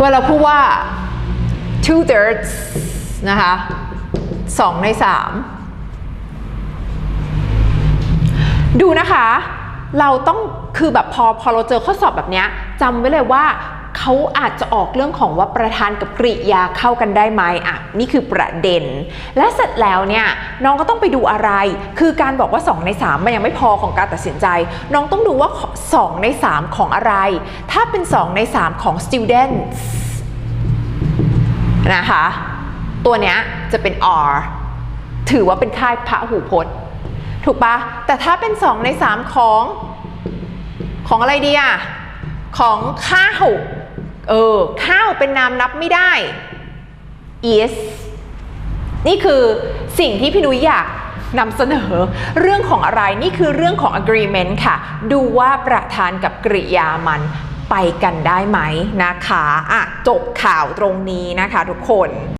เวลาพูดว่า two thirds นะคะสองในสามดูนะคะ เราต้องคือแบบพอพอเราเจอข้อสอบแบบเนี้ยจำไว้เลยว่า เขาอาจจะออกเรื่องของว่าประธานกับกริยาเข้ากันได้ไหมอะนี่คือประเด็น และเสร็จแล้วเนี่ยน้องก็ต้องไปดูอะไร คือการบอกว่า 2 ใน 3 มันยังไม่พอของการตัดสินใจ น้องต้องดูว่า 2 ใน 3 ของอะไร ถ้าเป็น 2 ใน 3 ของ students นะคะ ตัวเนี้ยจะเป็น R ถือว่าเป็นค่ายพระหูพจน์ ถูกปะแต่ถ้าเป็น 2 ใน 3 ของของอะไรดีอะของข้าว เออข้าวเป็นนามนับไม่ได้ is นี่คือสิ่งที่พี่นุ้ยอยากนำเสนอเรื่องของอะไรนี่คือเรื่องของ agreement ค่ะ ดูว่าประธานกับกริยามันไปกันได้ไหมนะคะอะจบข่าวตรงนี้นะคะทุกคน